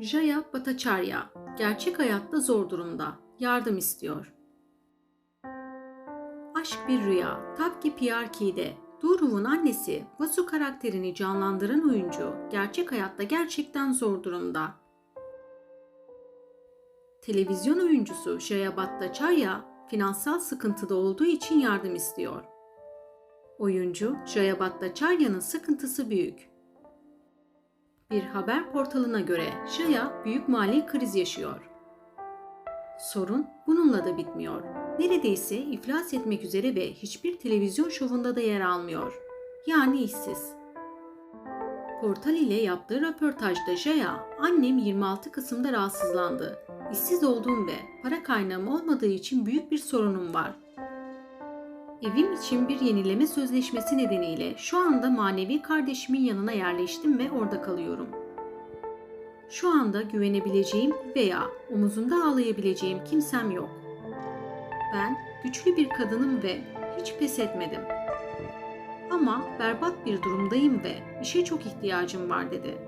Jaya Bhattacharya gerçek hayatta zor durumda. Yardım istiyor. Aşk bir rüya. Tapki PRK'de Duruv'un annesi Vasu karakterini canlandıran oyuncu gerçek hayatta gerçekten zor durumda. Televizyon oyuncusu Jaya Bhattacharya finansal sıkıntıda olduğu için yardım istiyor. Oyuncu Jaya Bhattacharya'nın sıkıntısı büyük. Bir haber portalına göre Jaya büyük mali kriz yaşıyor. Sorun bununla da bitmiyor. Neredeyse iflas etmek üzere ve hiçbir televizyon şovunda da yer almıyor. Yani işsiz. Portal ile yaptığı röportajda Jaya, annem 26 Kasım'da rahatsızlandı. İşsiz olduğum ve para kaynağım olmadığı için büyük bir sorunum var. Evim için bir yenileme sözleşmesi nedeniyle şu anda manevi kardeşimin yanına yerleştim ve orada kalıyorum. Şu anda güvenebileceğim veya omuzunda ağlayabileceğim kimsem yok. Ben güçlü bir kadınım ve hiç pes etmedim. Ama berbat bir durumdayım ve işe çok ihtiyacım var dedi.